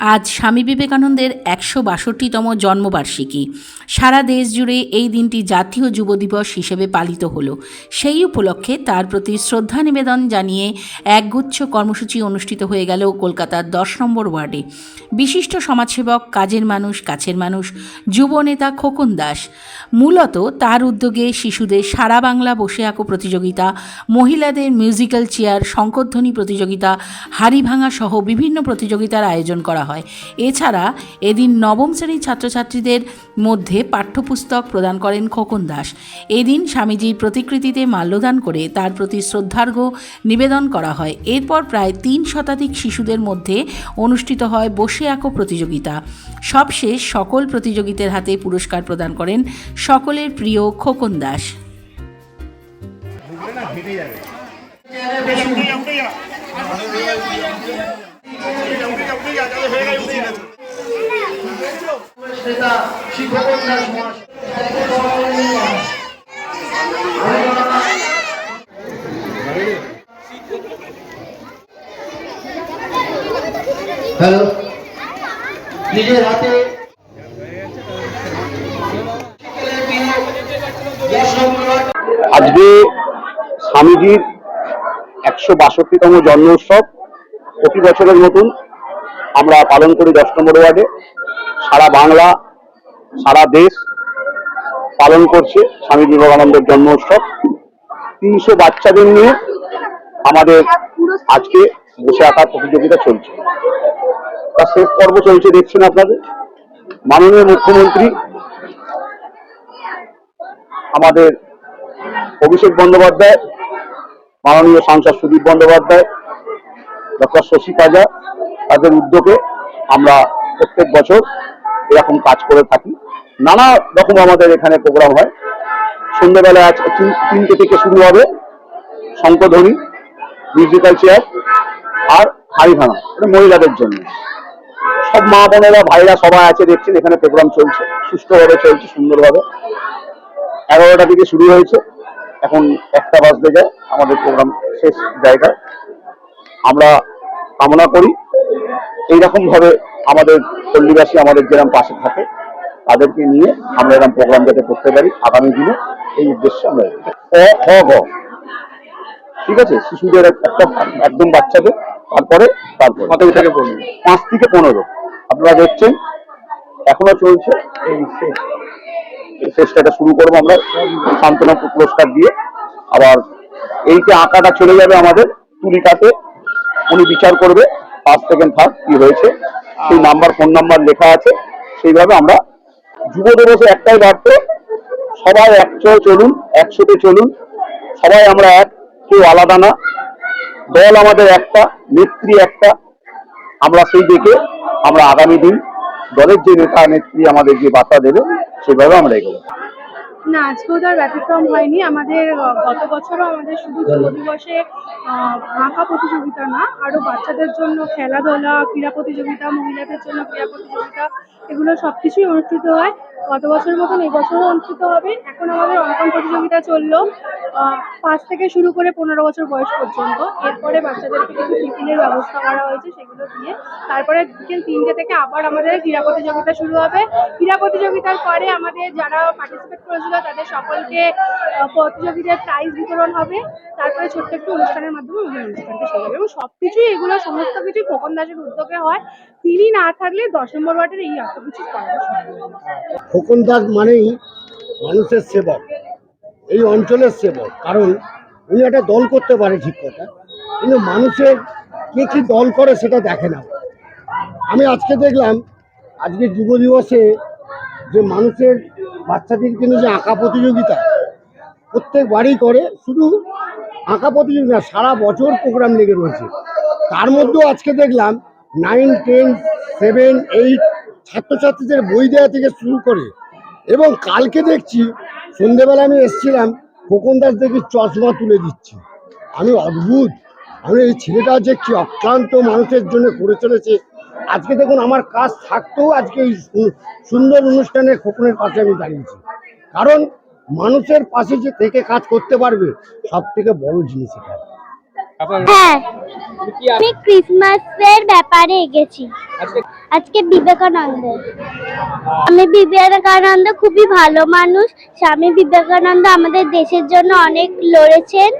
আজ স্বামী বিবেকানন্দের একশো বাষট্টিতম জন্মবার্ষিকী। সারা দেশ জুড়ে এই দিনটি জাতীয় যুব দিবস হিসেবে পালিত হলো। সেই উপলক্ষে তার প্রতি শ্রদ্ধা নিবেদন জানিয়ে একগুচ্ছ কর্মসূচি অনুষ্ঠিত হয়ে গেল কলকাতার দশ নম্বর ওয়ার্ডে। বিশিষ্ট সমাজসেবক, কাজের মানুষ, কাছের মানুষ, যুব নেতা খোকন দাস। মূলত তার উদ্যোগে শিশুদের সারা বাংলা বসে আঁকো প্রতিযোগিতা, মহিলাদের মিউজিক্যাল চেয়ার শঙ্করধ্বনি প্রতিযোগিতা হাড়ি ভাঙা সহ বিভিন্ন প্রতিযোগিতার আয়োজন করা হয়। এছাড়া এদিন নবম শ্রেণির ছাত্রছাত্রীদের মধ্যে পাঠ্যপুস্তক প্রদান করেন খোকন দাস। এদিন স্বামীজির প্রতিকৃতিতে মাল্যদান করে তার প্রতি শ্রদ্ধার্ঘ নিবেদন করা হয়। এরপর প্রায় তিন শতাধিক শিশুদের মধ্যে অনুষ্ঠিত হয় বসে আঁকো প্রতিযোগিতা। সবশেষ সকল প্রতিযোগীদের হাতে পুরস্কার প্রদান করেন সকলের প্রিয় খোকন দাস। হ্যালো। নিজের হাতে আজকে স্বামীজির একশো বাষট্টিতম জন্ম উৎসব প্রতি বছরের মতন আমরা পালন করি দশ নম্বর ওয়ার্ডে। সারা বাংলা, সারা দেশ পালন করছে স্বামী বিবেকানন্দের জন্ম উৎসব তিনশো বাচ্চাদের নিয়ে আমাদের আজকে বসে আঁকার প্রতিযোগিতা চলছে। তার শেষ পর্ব চলছে, দেখছেন আপনাদের? মাননীয় মুখ্যমন্ত্রী, আমাদের অভিষেক বন্দ্যোপাধ্যায়, মাননীয় সাংসদ সুদীপ বন্দ্যোপাধ্যায়, ডক্টর শশী কাজা তাদের উদ্যোগে আমরা প্রত্যেক বছর এরকম কাজ করে থাকি। নানা রকম আমাদের এখানে প্রোগ্রাম হয়। সন্ধ্যেবেলা আজ তিন- তিনটে থেকে শুরু হবে শঙ্কধ্বনি মিউজিক্যাল চেয়ার আর হাড়ি ভাঙা এটা মহিলাদের জন্য। সব মা বোনেরা, ভাইরা সবাই আছে, দেখছেন, এখানে প্রোগ্রাম চলছে। সুষ্ঠুভাবে চলছে, সুন্দরভাবে। এগারোটা থেকে শুরু হয়েছে। এখন একটা বাজতে যায়, আমাদের প্রোগ্রাম শেষ জায়গায়। আমরা কামনা করি। এইরকম ভাবে আমাদের পল্লীবাসী আমাদের যেরকম পাশে থাকে তাদেরকে নিয়ে আমরা এরকম প্রোগ্রাম যাতে করতে পারি আগামী দিনে এই উদ্দেশ্যে আমরা হ গ। ঠিক আছে? শিশুদের একটা একদম বাচ্চাদের তারপরে তারপরে। থেকে পনেরো পাঁচ থেকে পনেরো। আপনারা দেখছেন এখনও চলছে। এই চেষ্টাটা শুরু করব আমরা। সান্ত্বনা পুরস্কার দিয়ে। আবার এই যে আঁকাটা চলে যাবে আমাদের তুলিকাতে উনি বিচার করবে। ফার্স্ট সেকেন্ড থার্ড কি হয়েছে? সেই নাম্বার ফোন নাম্বার লেখা আছে। সেইভাবে আমরা যুব দিবসে একটাই বার্তা, সবাই একচল চলুন, একসাথে চলুন। সবাই আমরা এক, কেউ আলাদা না। দল আমাদের একটা, নেত্রী একটা। আমরা সেই দেখে আমরা আগামী দিন দলের যে নেতা, নেত্রী আমাদের যে বার্তা দেবে, সেভাবে আমরা এগোবো। না, আজকেও তার ব্যতিক্রম হয়নি। আমাদের গত বছরও আমাদের শুধু যুব দিবসে আঁকা প্রতিযোগিতা না আরও বাচ্চাদের জন্য খেলাধুলা, ক্রীড়া প্রতিযোগিতা, মহিলাদের জন্য ক্রীড়া প্রতিযোগিতা, এগুলো সব কিছুই অনুষ্ঠিত হয়। গত বছরের মতন এবছরও অনুষ্ঠিত হবে। এখন আমাদের অঙ্কন প্রতিযোগিতা চলল পাঁচ থেকে শুরু করে পনেরো বছর বয়স পর্যন্ত। এরপরে বাচ্চাদেরকে কিছু টিফিনের ব্যবস্থা করা হয়েছে সেগুলো দিয়ে। তারপরে বিকেল তিনটে থেকে আবার আমাদের ক্রীড়া প্রতিযোগিতা শুরু হবে। ক্রীড়া প্রতিযোগিতার পরে আমাদের যারা পার্টিসিপেট করেছিল তাদের সকলকে প্রতিযোগিতার প্রাইজ বিতরণ হবে। তারপরে ছোট্ট একটু অনুষ্ঠানের মাধ্যমে আমাদের অনুষ্ঠানটা শেষ হবে। এবং সব কিছুই এগুলো, সমস্ত কিছুই খোকন দাসের উদ্যোগে হয়। তিনি না থাকলে দশ নম্বর ওয়ার্ডের এই এত কিছু খোকন দাস মানেই মানুষের সেবক, এই অঞ্চলের সেবক। কারণ উনি একটা দল করতে পারে ঠিক কথা, কিন্তু মানুষের কে কি দল করে সেটা দেখে না। আমি আজকে দেখলাম, আজকে যুব দিবসে যে মানুষের বাচ্চাদের কিন্তু যে আঁকা প্রতিযোগিতা, প্রত্যেক বাড়ি করে, শুধু আঁকা প্রতিযোগিতা সারা বছর প্রোগ্রাম লেগে রয়েছে। তার মধ্যেও আজকে দেখলাম নাইন টেন সেভেন এইট ছাত্রছাত্রীদের বই দেওয়া থেকে শুরু করে। এবং কালকে দেখছি, সন্ধেবেলা আমি এসেছিলাম, খোকন দাস দেখি চশমা তুলে দিচ্ছি। আমি অদ্ভুত। আমি এই ছেলেটা যে কি অক্লান্ত মানুষের জন্য করে চলেছে আজকে দেখুন আমার কাজ থাকতেও আজকে এই সুন্দর অনুষ্ঠানে খোকনের পাশে আমি দাঁড়িয়েছি। কারণ মানুষের পাশে যে থেকে কাজ করতে পারবে সব থেকে বড় জিনিস এটা। হ্যাঁ আমি ক্রিসমাসের ব্যাপারে আজকে বিবেকানন্দ খুবই ভালো মানুষ। স্বামী বিবেকানন্দ আমাদের দেশের জন্য অনেক লড়েছেন।